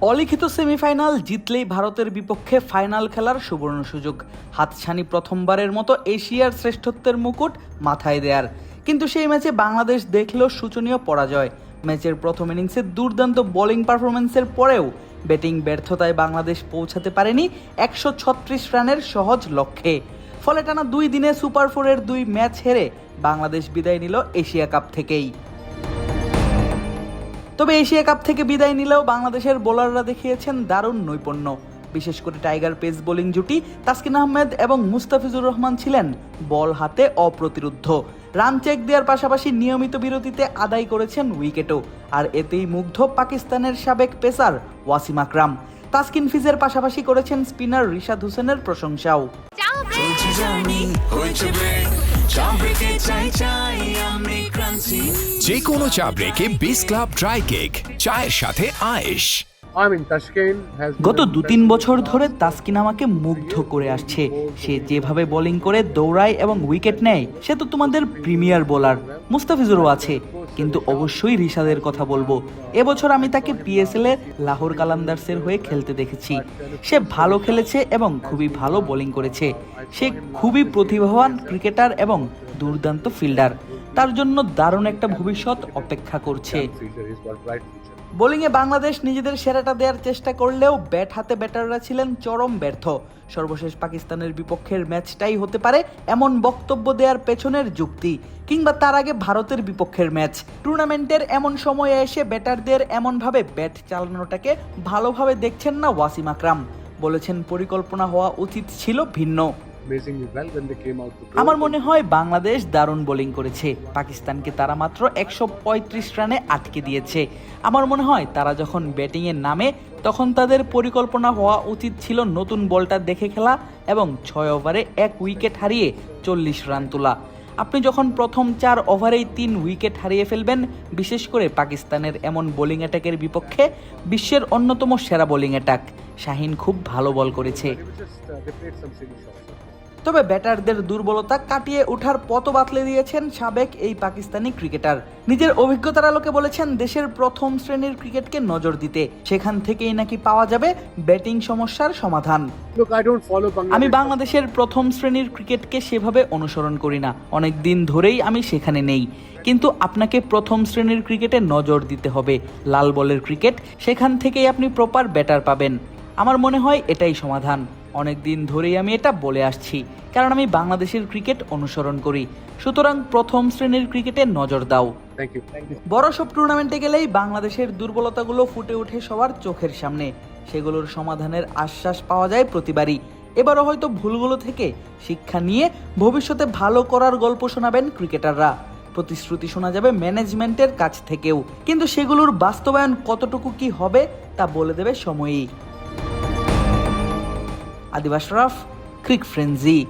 অলিখিত সেমিফাইনাল জিতলেই ভারতের বিপক্ষে ফাইনাল খেলার সুবর্ণ সুযোগ। হাতছানি প্রথমবারের মতো এশিয়ার শ্রেষ্ঠত্বের মুকুট মাথায় দেয়ার। কিন্তু সেই ম্যাচে বাংলাদেশ দেখল সূচনীয় পরাজয়। ম্যাচের প্রথম ইনিংসে দুর্দান্ত বোলিং পারফরমেন্সের পরেও ব্যাটিং ব্যর্থতায় বাংলাদেশ পৌঁছাতে পারেনি একশো ছত্রিশ রানের সহজ লক্ষ্যে। ফলে টানা দুই দিনে সুপার ফোরের দুই ম্যাচ হেরে বাংলাদেশ বিদায় নিল এশিয়া কাপ থেকেই। তবে এশিয়া কাপ থেকে বিদায় নিলেও বাংলাদেশের বোলাররা দেখিয়েছেন দারুণ নৈপুণ্য। বিশেষ করে টাইগার পেস বোলিং জুটি, তাসকিন আহমেদ এবং মুস্তাফিজুর রহমান ছিলেন বল হাতে অপ্রতিরুদ্ধ। রান চেক দেওয়ার পাশাপাশি নিয়মিত বিরতিতে আদায় করেছেন উইকেটও। আর এতেই মুগ্ধ পাকিস্তানের সাবেক পেসার ওয়াসিম আকরাম। তাসকিন ফিজের পাশাপাশি করেছেন স্পিনার রিশাদ হোসেনের প্রশংসাও। যে কোনো চা ব্রেকে বিস ক্লাব ড্রাই কেক চায়ের সাথে আয়েশ। গত দু তিন বছর ধরে তাসকিন আমাকে মুগ্ধ করে আসছে। সে যেভাবে বোলিং করে দৌড়ায় এবং উইকেট নেয় সে তো তোমাদের প্রিমিয়ার বোলার মুস্তাফিজুরও আছে। কিন্তু অবশ্যই রিশাদের কথা বলব। এবছর আমি তাকে পিএসএল এর লাহোর কালান্দার্সের হয়ে খেলতে দেখেছি। সে ভালো খেলেছে এবং খুবই ভালো বোলিং করেছে। সে খুবই প্রতিভাবান ক্রিকেটার এবং দুর্দান্ত ফিল্ডার তার জন্য দারুণ একটা ভবিষ্যৎ অপেক্ষা করছে। বোলিংয়ে বাংলাদেশ নিজেদের সেরাটা দেওয়ার চেষ্টা করলেও ব্যাট হাতে ব্যাটাররা ছিলেন চরম ব্যর্থ। সর্বশেষ পাকিস্তানের বিপক্ষের ম্যাচটাই হতে পারে এমন বক্তব্য দেওয়ার পেছনের যুক্তি, কিংবা তার আগে ভারতের বিপক্ষের ম্যাচ। টুর্নামেন্টের এমন সময়ে এসে ব্যাটারদের এমনভাবে ব্যাট চালানোটাকে ভালোভাবে দেখছেন না ওয়াসিম আকরাম। বলেছেন, পরিকল্পনা হওয়া উচিত ছিল ভিন্ন। আমার মনে হয় বাংলাদেশ দারুণ বোলিং করেছে। পাকিস্তানকে তারা মাত্র একশো পঁয়ত্রিশ রানে আটকে দিয়েছে। আমার মনে হয় তারা যখন ব্যাটিংয়ে নামে তখন তাদের পরিকল্পনা হওয়া উচিত ছিল নতুন বলটা দেখে খেলা এবং ছয় ওভারে এক উইকেট হারিয়ে চল্লিশ রান তোলা। আপনি যখন প্রথম চার ওভারেই তিন উইকেট হারিয়ে ফেলবেন বিশেষ করে পাকিস্তানের এমন বোলিং অ্যাটাকের বিপক্ষে বিশ্বের অন্যতম সেরা বোলিং অ্যাটাক শাহিন খুব ভালো বল করেছে। তবে ব্যাটারদের দুর্বলতা কাটিয়ে ওঠার পথ বাতলে দিয়েছেন সাবেক এই পাকিস্তানি ক্রিকেটার। নিজের অভিজ্ঞতার আলোকে বলেছেন দেশের প্রথম শ্রেণির ক্রিকেটকে নজর দিতে। সেখান থেকেই নাকি পাওয়া যাবে ব্যাটিং সমস্যার সমাধান. আমি বাংলাদেশের প্রথম শ্রেণির ক্রিকেটকে সেভাবে অনুসরণ করি না। অনেক দিন ধরেই আমি সেখানে নেই। কিন্তু আপনাকে প্রথম শ্রেণির ক্রিকেটে নজর দিতে হবে। লাল বলের ক্রিকেট সেখান থেকেই আপনি প্রপার ব্যাটার পাবেন। আমার মনে হয় এটাই সমাধান। অনেক দিন ধরেই আমি এটা বলে আসছি কারণ আমি বাংলাদেশের ক্রিকেট অনুসরণ করি। সুতরাং প্রথম শ্রেণির ক্রিকেটে নজর দাও. বড় সব টুর্নামেন্টে গেলেই বাংলাদেশের দুর্বলতাগুলো ফুটে ওঠে সবার চোখের সামনে। সেগুলোর সমাধানের আশ্বাস পাওয়া যায় প্রতিবারই। এবারও হয়তো ভুলগুলো থেকে শিক্ষা নিয়ে ভবিষ্যতে ভালো করার গল্প শোনাবেন ক্রিকেটাররা। প্রতিশ্রুতি শোনা যাবে ম্যানেজমেন্টের কাছ থেকেও। কিন্তু সেগুলোর বাস্তবায়ন কতটুকু কি হবে তা বলে দেবে সময়ই। Adi Ashraf, Crick Frenzy.